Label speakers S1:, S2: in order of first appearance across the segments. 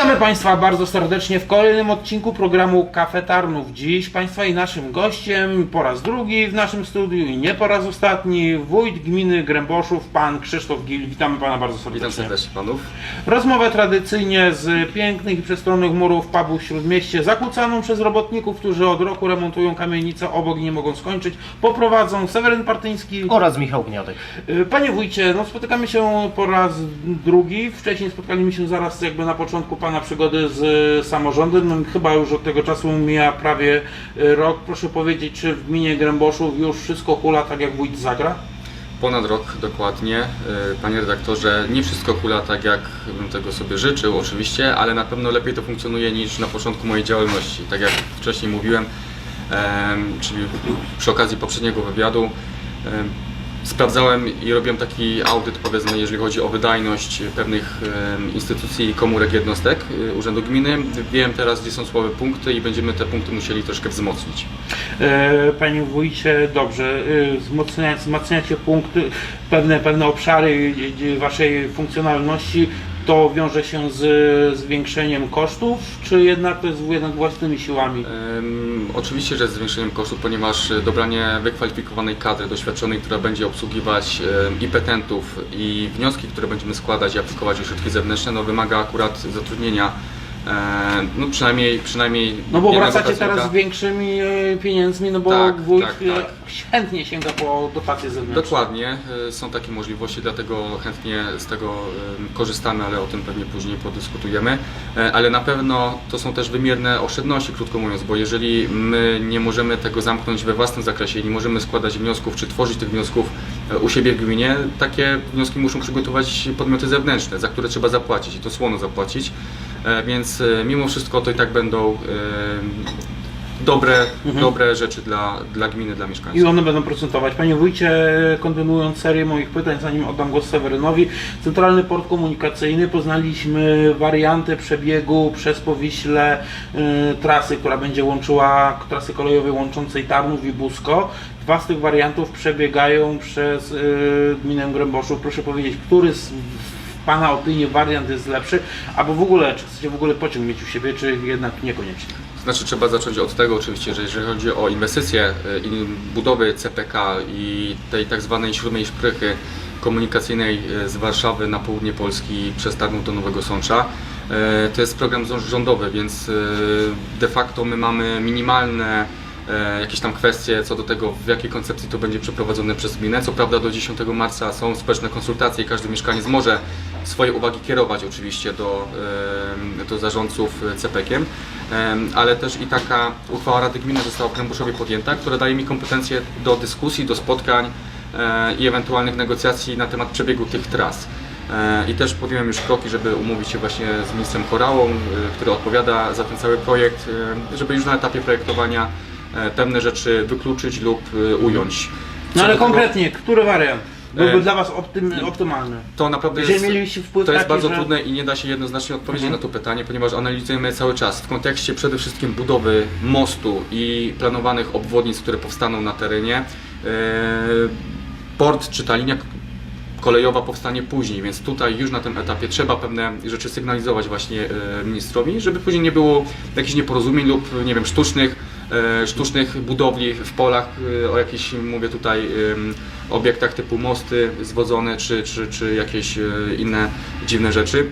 S1: Witamy Państwa bardzo serdecznie w kolejnym odcinku programu Kafe Tarnów. Dziś Państwa i naszym gościem po raz drugi w naszym studiu i nie po raz ostatni wójt gminy Gręboszów, Pan Krzysztof Gil. Witamy Pana bardzo
S2: Witam
S1: serdecznie.
S2: serdecznie panów.
S1: Rozmowę tradycyjnie z pięknych i przestronnych murów pubu w Śródmieście, zakłócaną przez robotników, którzy od roku remontują kamienicę obok i nie mogą skończyć, poprowadzą Seweryn Partyński.
S3: oraz Michał Gniadek.
S1: Y, Panie wójcie, no spotykamy się po raz drugi. Wcześniej spotkaliśmy się zaraz jakby na początku Pana przygody z y, samorządem. No, chyba już od tego czasu mija prawie y, rok. Proszę powiedzieć, czy w gminie Gręboszów już wszystko hula tak jak wójt zagra?
S2: Ponad rok dokładnie. Y, Panie redaktorze, nie wszystko hula tak jak bym tego sobie życzył oczywiście, ale na pewno lepiej to funkcjonuje niż na początku mojej działalności. Tak jak wcześniej mówiłem, em, czyli przy okazji poprzedniego wywiadu, sprawdzałem i robiłem taki audyt powiedzmy, jeżeli chodzi o wydajność pewnych instytucji i komórek jednostek y, Urzędu Gminy. Wiem teraz, gdzie są słabe punkty i będziemy te punkty musieli troszkę wzmocnić.
S1: E, Panie wójcie, dobrze, y, wzmacnia- wzmacniacie punkty, pewne, pewne obszary y, Waszej funkcjonalności. To wiąże się z zwiększeniem kosztów, czy jednak to jest jednak własnymi siłami?
S2: Oczywiście, że z zwiększeniem kosztów, ponieważ e, dobranie wykwalifikowanej kadry doświadczonej, która będzie obsługiwać ym, i petentów, i wnioski, które będziemy składać i aplikować o środki zewnętrzne, no wymaga akurat zatrudnienia, e, no przynajmniej, przynajmniej
S1: No bo
S2: jednego
S1: wracacie
S2: pracownika.
S1: teraz z większymi e, pieniędzmi, no bo
S2: Tak,
S1: wójt
S2: tak,
S1: e,
S2: tak.
S1: chętnie sięga po dotacje zewnętrzne.
S2: Dokładnie, są takie możliwości, dlatego chętnie z tego korzystamy, ale o tym pewnie później podyskutujemy. E, Ale na pewno to są też wymierne oszczędności, krótko mówiąc, bo jeżeli my nie możemy tego zamknąć we własnym zakresie, nie możemy składać wniosków czy tworzyć tych wniosków e, u siebie w gminie, takie wnioski muszą przygotować podmioty zewnętrzne, za które trzeba zapłacić i to słono zapłacić. E, Więc e, mimo wszystko to i tak będą e, dobre, dobre rzeczy dla, dla gminy, dla mieszkańców.
S1: I one będą procentować. Panie wójcie, kontynuując serię moich pytań, zanim oddam głos Sewerynowi, Centralny Port Komunikacyjny, poznaliśmy wariantę przebiegu przez Powiśle y, trasy, która będzie łączyła, trasy kolejowej łączącej Tarnów i Busko. Dwa z tych wariantów przebiegają przez y, gminę Gręboszów. Proszę powiedzieć, który z Pana opinii wariant jest lepszy, albo w ogóle, czy chcecie w ogóle pociąg mieć u siebie, czy jednak niekoniecznie?
S2: Znaczy trzeba zacząć od tego oczywiście, że jeżeli chodzi o inwestycje y, i budowy CPK i tej tak zwanej siódmej szprychy komunikacyjnej y, z Warszawy na południe Polski przez Tarnów do Nowego Sącza, y, to jest program zą- rządowy, więc de facto my mamy minimalne e, jakieś tam kwestie co do tego, w jakiej koncepcji to będzie przeprowadzone przez gminę. Co prawda do 10 marca są społeczne konsultacje i każdy mieszkaniec może swoje uwagi kierować oczywiście do, do zarządców CPK-iem, ale też i taka uchwała Rady Gminy została w Krębuszowie podjęta, która daje mi kompetencje do dyskusji, do spotkań e, i ewentualnych negocjacji na temat przebiegu tych tras. E, I też podjąłem już kroki, żeby umówić się właśnie z ministrem Chorałą, e, który odpowiada za ten cały projekt, żeby już na etapie projektowania pewne rzeczy wykluczyć lub ująć.
S1: No ale konkretnie, który wariant byłby
S2: E,
S1: dla Was optym, optymalny?
S2: To naprawdę
S1: Jeżeli
S2: jest,
S1: mielibyście wpływ
S2: to jest
S1: taki,
S2: bardzo
S1: że-
S2: trudne i nie da się jednoznacznie odpowiedzieć
S1: Mhm.
S2: na to pytanie, ponieważ analizujemy cały czas w kontekście przede wszystkim budowy mostu i planowanych obwodnic, które powstaną na terenie. E, Port czy ta linia kolejowa powstanie później, więc tutaj już na tym etapie trzeba pewne rzeczy sygnalizować właśnie e, ministrowi, żeby później nie było jakichś nieporozumień lub nie wiem, sztucznych, sztucznych budowli w polach, e, o jakichś mówię tutaj obiektach typu mosty zwodzone czy, czy, czy jakieś e, inne dziwne rzeczy.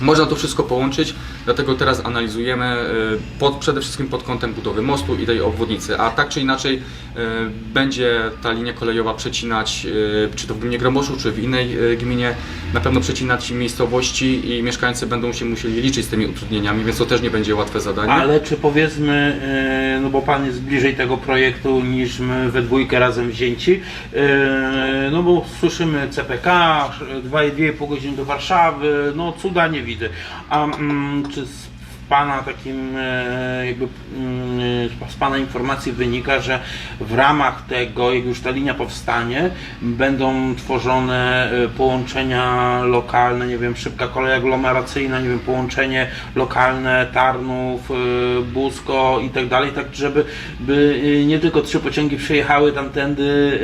S2: Można to wszystko połączyć, dlatego teraz analizujemy e, pod, przede wszystkim pod kątem budowy mostu i tej obwodnicy, a tak czy inaczej e, będzie ta linia kolejowa przecinać, e, czy to w gminie Gromoszu, czy w innej gminie, na pewno przecinać miejscowości i mieszkańcy będą się musieli liczyć z tymi utrudnieniami, więc to też nie będzie łatwe zadanie.
S1: Ale czy powiedzmy, no bo Pan jest bliżej tego projektu niż my we dwójkę razem wzięci, no bo słyszymy CPK, 2,5 godziny do Warszawy, no cuda nie widzę. A mm, czy z Pana takim e, jakby mm, z Pana informacji wynika, że w ramach tego, jak już ta linia powstanie, będą tworzone e, połączenia lokalne, nie wiem, szybka kolej aglomeracyjna, nie wiem, połączenie lokalne Tarnów, e, Busko i tak dalej, tak żeby by e, nie tylko trzy pociągi przyjechały tamtędy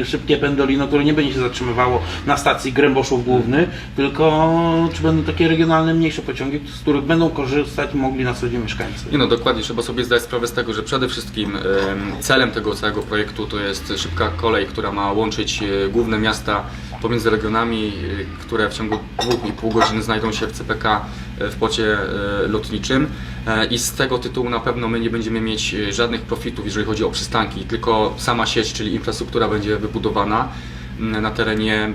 S1: e, szybkie pendolino, które nie będzie się zatrzymywało na stacji Gręboszów Główny, tylko czy będą takie regionalne, mniejsze pociągi, z których będą korzystać mogli na co dzień mieszkańcy.
S2: Nie no, dokładnie, trzeba sobie zdać sprawę z tego, że przede wszystkim em, celem tego całego projektu to jest szybka kolej, która ma łączyć e, główne miasta pomiędzy regionami, e, które w ciągu 2,5 godziny znajdą się w CPK e, w porcie e, lotniczym. I z tego tytułu na pewno my nie będziemy mieć żadnych profitów, jeżeli chodzi o przystanki, tylko sama sieć, czyli infrastruktura będzie wybudowana na terenie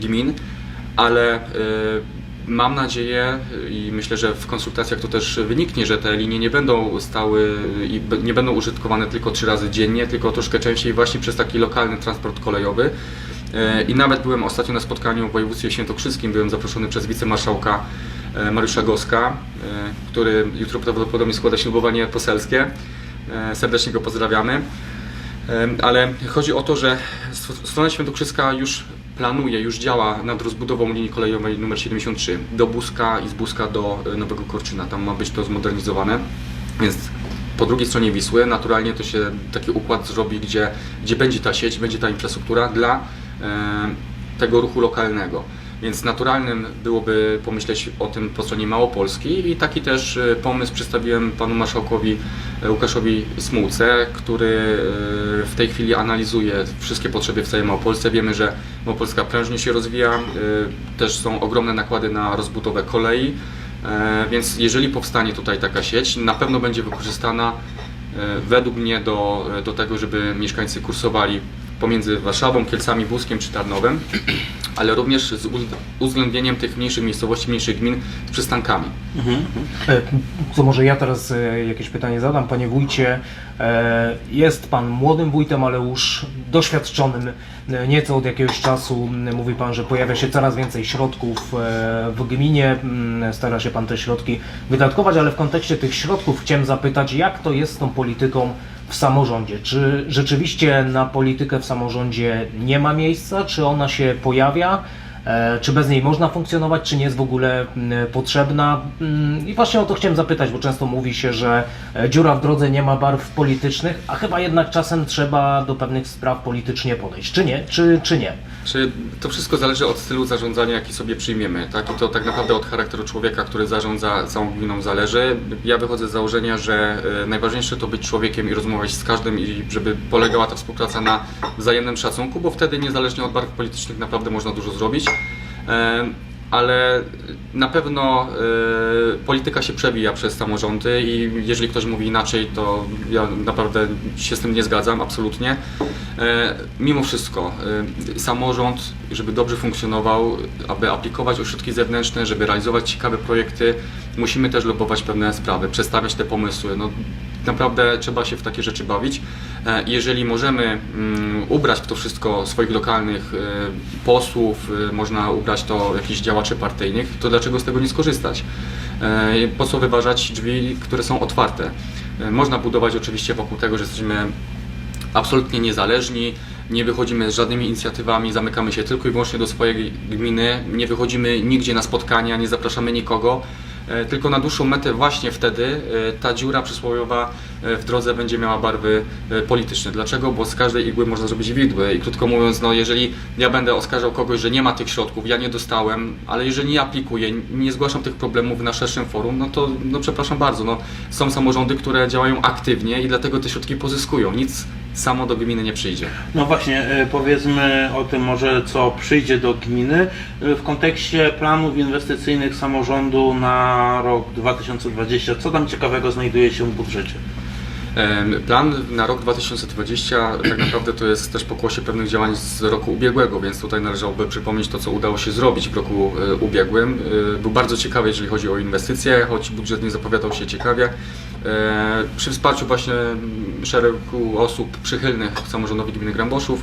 S2: gmin, ale e, Mam nadzieję i myślę, że w konsultacjach to też wyniknie, że te linie nie będą stały i nie będą użytkowane tylko trzy razy dziennie, tylko troszkę częściej właśnie przez taki lokalny transport kolejowy. E, I nawet byłem ostatnio na spotkaniu w województwie świętokrzyskim, byłem zaproszony przez wicemarszałka e, Mariusza Goska, e, który jutro prawdopodobnie składa ślubowanie poselskie. Serdecznie go pozdrawiamy. Ale chodzi o to, że st- strona świętokrzyska już planuje, już działa nad rozbudową linii kolejowej numer 73 do Buska i z Buska do e, Nowego Korczyna. Tam ma być to zmodernizowane. Więc po drugiej stronie Wisły naturalnie to się taki układ zrobi, gdzie, gdzie będzie ta sieć, będzie ta infrastruktura dla e, tego ruchu lokalnego. Więc naturalnym byłoby pomyśleć o tym po stronie Małopolski i taki też e, pomysł przedstawiłem panu marszałkowi e, Łukaszowi Smułce, który e, w tej chwili analizuje wszystkie potrzeby w całej Małopolsce. Wiemy, że Małopolska prężnie się rozwija, też są ogromne nakłady na rozbudowę kolei, więc jeżeli powstanie tutaj taka sieć, na pewno będzie wykorzystana według mnie do, do tego, żeby mieszkańcy kursowali pomiędzy Warszawą, Kielcami, Buskiem czy Tarnowem, ale również z uwzględnieniem tych mniejszych miejscowości, mniejszych gmin z przystankami.
S3: E, To może ja teraz e, jakieś pytanie zadam. Panie wójcie, e, jest pan młodym wójtem, ale już doświadczonym nieco od jakiegoś czasu. M, Mówi pan, że pojawia się coraz więcej środków w gminie. M, Stara się pan te środki wydatkować, ale w kontekście tych środków chciałem zapytać, jak to jest z tą polityką w samorządzie? Czy rzeczywiście na politykę w samorządzie nie ma miejsca? Czy ona się pojawia? E, Czy bez niej można funkcjonować, czy nie jest w ogóle potrzebna? Mm, I właśnie o to chciałem zapytać, bo często mówi się, że e, dziura w drodze nie ma barw politycznych, a chyba jednak czasem trzeba do pewnych spraw politycznie podejść. Czy nie? Czy, czy nie?
S2: Czy to wszystko zależy od stylu zarządzania, jaki sobie przyjmiemy, tak? I to tak naprawdę od charakteru człowieka, który zarządza całą gminą zależy. Ja wychodzę z założenia, że e, najważniejsze to być człowiekiem i rozmawiać z każdym i żeby polegała ta współpraca na wzajemnym szacunku, bo wtedy niezależnie od barw politycznych naprawdę można dużo zrobić. Ale na pewno e, polityka się przewija przez samorządy i jeżeli ktoś mówi inaczej, to ja naprawdę się z tym nie zgadzam, absolutnie. E, Mimo wszystko, e, samorząd, żeby dobrze funkcjonował, aby aplikować o środki zewnętrzne, żeby realizować ciekawe projekty, musimy też lobować pewne sprawy, przedstawiać te pomysły. No, naprawdę trzeba się w takie rzeczy bawić. E, Jeżeli możemy mm, ubrać w to wszystko swoich lokalnych e, posłów, e, można ubrać to jakichś działaczy partyjnych, to dlaczego z tego nie skorzystać? Po co wyważać drzwi, które są otwarte? Można budować oczywiście wokół tego, że jesteśmy absolutnie niezależni, nie wychodzimy z żadnymi inicjatywami, zamykamy się tylko i wyłącznie do swojej gminy, nie wychodzimy nigdzie na spotkania, nie zapraszamy nikogo. E, Tylko na dłuższą metę właśnie wtedy e, ta dziura przysłowiowa e, w drodze będzie miała barwy polityczne. Dlaczego? Bo z każdej igły można zrobić widły i krótko mówiąc, no jeżeli ja będę oskarżał kogoś, że nie ma tych środków, ja nie dostałem, ale jeżeli nie aplikuję, nie zgłaszam tych problemów na szerszym forum, no to no przepraszam bardzo, no są samorządy, które działają aktywnie i dlatego te środki pozyskują. Nic samo do gminy nie przyjdzie.
S1: No właśnie, e, powiedzmy o tym może, co przyjdzie do gminy e, w kontekście planów inwestycyjnych samorządu na rok 2020. Co tam ciekawego znajduje się w budżecie?
S2: Plan na rok 2020 tak naprawdę to jest też pokłosie pewnych działań z roku ubiegłego, więc tutaj należałoby przypomnieć to, co udało się zrobić w roku e, ubiegłym. Był bardzo ciekawy, jeżeli chodzi o inwestycje, choć budżet nie zapowiadał się ciekawie. E, Przy wsparciu właśnie szeregu osób przychylnych samorządowi gminy Gręboszów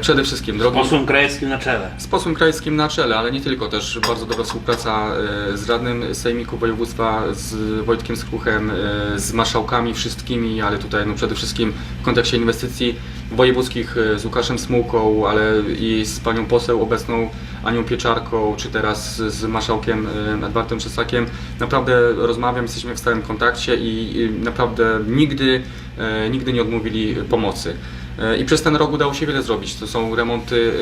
S2: Przede wszystkim
S1: Z posłem krajewskim na czele.
S2: z posłem krajewskim na czele, ale nie tylko, też bardzo dobra współpraca e, z radnym Sejmiku Województwa, z Wojtkiem Skruchem, e, z marszałkami wszystkimi, ale tutaj no przede wszystkim w kontekście inwestycji wojewódzkich e, z Łukaszem Smułką, ale i z panią poseł obecną Anią Pieczarką, czy teraz z marszałkiem e, Edwardem Czesakiem. Naprawdę rozmawiam, jesteśmy w stałym kontakcie i naprawdę nigdy, e, nigdy nie odmówili pomocy. E, I przez ten rok udało się wiele zrobić. To są remonty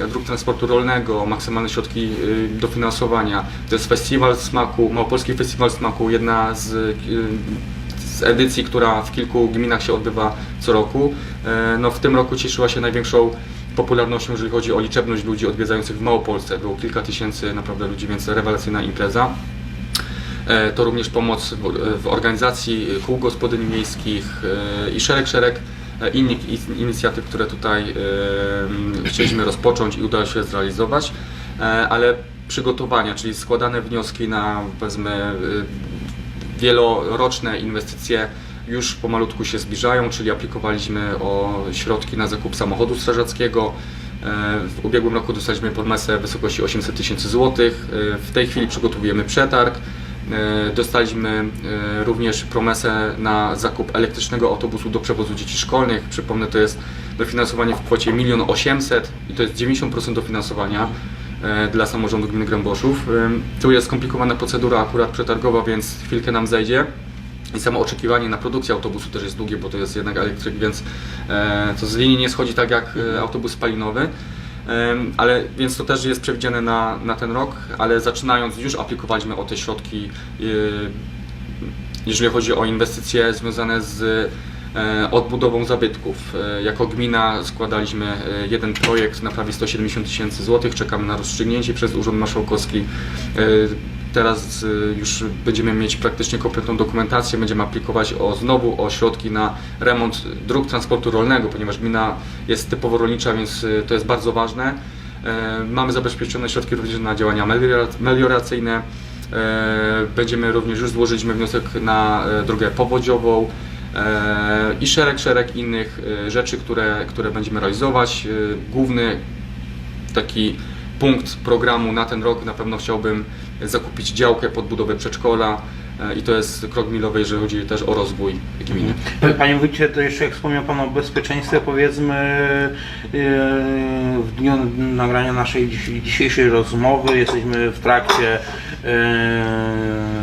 S2: e, dróg transportu rolnego, maksymalne środki e, dofinansowania. To jest festiwal smaku, Małopolski Festiwal Smaku, jedna z, z edycji, która w kilku gminach się odbywa co roku. No, w tym roku cieszyła się największą popularnością, jeżeli chodzi o liczebność ludzi odwiedzających w Małopolsce. Było kilka tysięcy naprawdę ludzi, więc rewelacyjna impreza. To również pomoc w, organizacji kół gospodyń miejskich i szereg, szereg innych i- inicjatyw, które tutaj e, chcieliśmy rozpocząć i udało się zrealizować, E, ale przygotowania, czyli składane wnioski na powiedzmy e, wieloroczne inwestycje już pomalutku się zbliżają, czyli aplikowaliśmy o środki na zakup samochodu strażackiego. E, W ubiegłym roku dostaliśmy podmesę w wysokości 800 tysięcy złotych. E, W tej chwili przygotowujemy przetarg. E, Dostaliśmy e, również promesę na zakup elektrycznego autobusu do przewozu dzieci szkolnych. Przypomnę, to jest dofinansowanie w kwocie 1 800 i to jest 90% dofinansowania e, dla samorządu gminy Gręboszów. Tu jest skomplikowana procedura akurat przetargowa, więc chwilkę nam zejdzie. I samo oczekiwanie na produkcję autobusu też jest długie, bo to jest jednak elektryk, więc to z linii nie schodzi tak jak autobus spalinowy. Ale więc to też jest przewidziane na, na ten rok, ale zaczynając już aplikowaliśmy o te środki, e, jeżeli chodzi o inwestycje związane z e, odbudową zabytków. E, Jako gmina składaliśmy e, jeden projekt na prawie 170 tysięcy złotych. Czekamy na rozstrzygnięcie przez Urząd Marszałkowski. Teraz e, już będziemy mieć praktycznie kompletną dokumentację. Będziemy aplikować o, znowu o środki na remont dróg transportu rolnego, ponieważ gmina jest typowo rolnicza, więc e, to jest bardzo ważne. E, Mamy zabezpieczone środki również na działania meliora- melioracyjne. E, Będziemy również, już złożyliśmy wniosek na e, drogę powodziową i szereg, szereg innych rzeczy, które, które będziemy realizować. Główny taki punkt programu na ten rok na pewno chciałbym zakupić działkę pod budowę przedszkola i to jest krok milowy, jeżeli chodzi też o rozwój gminy.
S1: Panie wójcie, to jeszcze jak wspomniał Pan o bezpieczeństwie, powiedzmy yy, w dniu nagrania naszej dzisiejszej rozmowy jesteśmy w trakcie yy,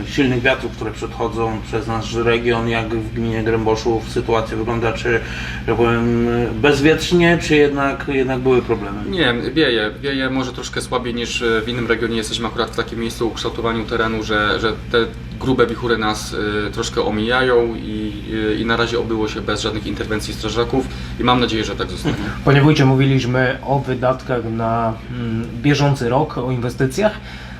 S1: silnych wiatrów, które przechodzą przez nasz region, jak w gminie Gręboszów sytuacja wygląda, czy tak powiem bezwietrznie, czy jednak, jednak były problemy?
S2: Nie, wieje. Wieje może troszkę słabiej niż e, w innym regionie. Jesteśmy akurat w takim miejscu o kształtowaniu terenu, że, że te grube wichury nas e, troszkę omijają i, e, i na razie obyło się bez żadnych interwencji strażaków i mam nadzieję, że tak zostanie.
S3: Panie wójcie, mówiliśmy o wydatkach na mm, bieżący rok, o inwestycjach,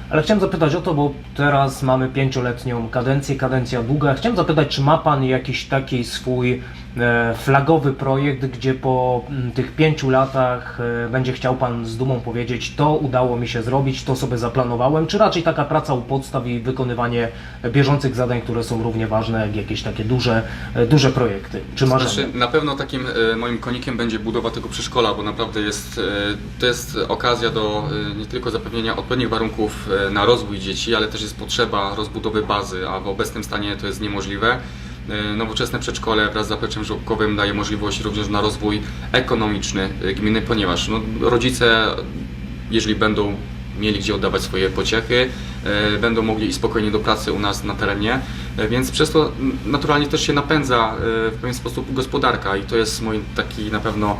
S3: ale chciałem zapytać o to, bo teraz mamy pięcioletnią kadencję, kadencja długa. Chciałem zapytać, czy ma Pan jakiś taki swój flagowy projekt, gdzie po mm, tych pięciu latach e, będzie chciał Pan z dumą powiedzieć, to udało mi się zrobić, to sobie zaplanowałem, czy raczej taka praca u podstaw i wykonywanie bieżących zadań, które są równie ważne jak jakieś takie duże, e, duże projekty, czy marzenia?
S2: Znaczy, na pewno takim e, moim konikiem będzie budowa tego przedszkola, bo naprawdę jest, e, to jest okazja do e, nie tylko zapewnienia odpowiednich warunków e, na rozwój dzieci, ale też jest potrzeba rozbudowy bazy, a w obecnym stanie to jest niemożliwe. E, Nowoczesne przedszkole wraz z zapleczem żłobkowym daje możliwość również na rozwój ekonomiczny e, gminy, ponieważ no, rodzice, jeżeli będą mieli gdzie oddawać swoje pociechy, e, będą mogli iść spokojnie do pracy u nas na terenie, więc przez to naturalnie też się napędza w pewien sposób gospodarka i to jest mój taki na pewno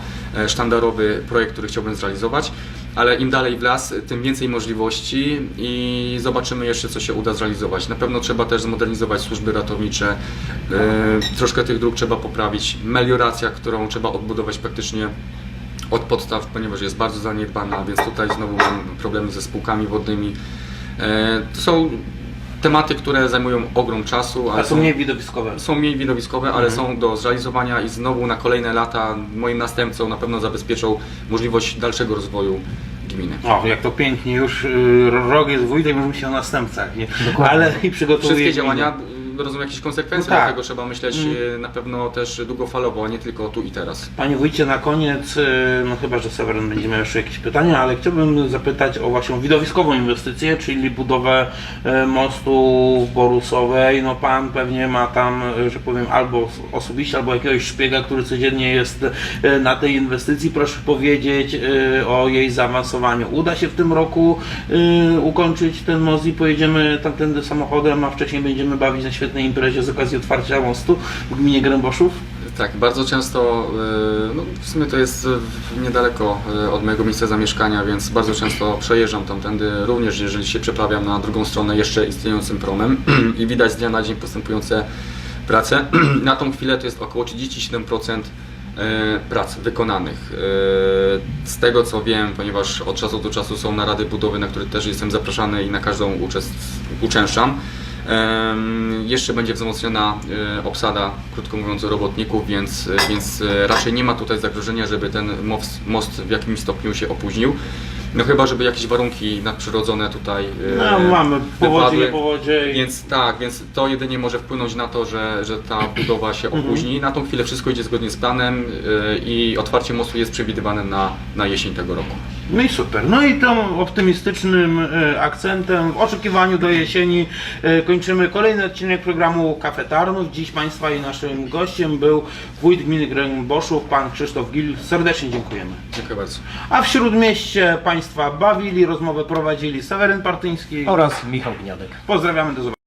S2: sztandarowy projekt, który chciałbym zrealizować, ale im dalej w las, tym więcej możliwości i zobaczymy jeszcze, co się uda zrealizować. Na pewno trzeba też zmodernizować służby ratownicze, e, troszkę tych dróg trzeba poprawić, melioracja, którą trzeba odbudować praktycznie od podstaw, ponieważ jest bardzo zaniedbana, więc tutaj znowu mam problemy ze spółkami wodnymi. E, To są tematy, które zajmują ogrom czasu,
S1: A
S2: ale
S1: są mniej widowiskowe.
S2: są mniej widowiskowe, ale są do zrealizowania i znowu na kolejne lata moim następcą na pewno zabezpieczą możliwość dalszego rozwoju gminy.
S1: O, jak to pięknie, już y, rok jest wójtem, już myśli o następcach, nie?
S3: Dokładnie.
S1: Ale i przygotowuje
S2: Wszystkie działania rozumiem, jakieś konsekwencje,
S1: No tak.
S2: dlatego trzeba myśleć e, na pewno też długofalowo, a nie tylko tu i teraz.
S1: Panie wójcie, na koniec, y, no chyba, że Seweryn będzie miał jeszcze jakieś pytania, ale chciałbym zapytać o właśnie widowiskową inwestycję, czyli budowę y, mostu Borusowej. No pan pewnie ma tam, y, że powiem, albo osobiście, albo jakiegoś szpiega, który codziennie jest y, na tej inwestycji. Proszę powiedzieć y, o jej zaawansowaniu. Uda się w tym roku y, ukończyć ten most i pojedziemy tamtędy samochodem, a wcześniej będziemy bawić na świetnej imprezie z okazji otwarcia mostu w gminie Gręboszów?
S2: Tak, bardzo często, e, no w sumie to jest e, niedaleko e, od mojego miejsca zamieszkania, więc bardzo często przejeżdżam tamtędy, również jeżeli się przeprawiam na drugą stronę jeszcze istniejącym promem i widać z dnia na dzień postępujące prace. Na tą chwilę to jest około 37% e, prac wykonanych. Z tego co wiem, ponieważ od czasu do czasu są narady budowy, na które też jestem zapraszany i na każdą uczęszczam. Jeszcze będzie wzmocniona e, obsada, krótko mówiąc, robotników, więc, e, więc e, raczej nie ma tutaj zagrożenia, żeby ten most, most w jakimś stopniu się opóźnił. No chyba, żeby jakieś warunki nadprzyrodzone tutaj
S1: No, mamy powodzie, nie powodzie. i-
S2: Więc tak, więc to jedynie może wpłynąć na to, że, że ta budowa się
S1: Mhm.
S2: opóźni. Na tą chwilę wszystko idzie zgodnie z planem i otwarcie mostu jest przewidywane na, na jesień tego roku.
S1: No i super. No i tym optymistycznym e, akcentem, w oczekiwaniu do jesieni e, kończymy kolejny odcinek programu Kafetarnów. Dziś Państwa i naszym gościem był wójt gminy Gręboszów, pan Krzysztof Gil. Serdecznie dziękujemy.
S2: Dziękuję bardzo.
S1: A w Śródmieście Państwa bawili, rozmowę prowadzili Seweryn Partyński.
S3: Oraz Michał Gniadek.
S1: Pozdrawiamy, do zobaczenia.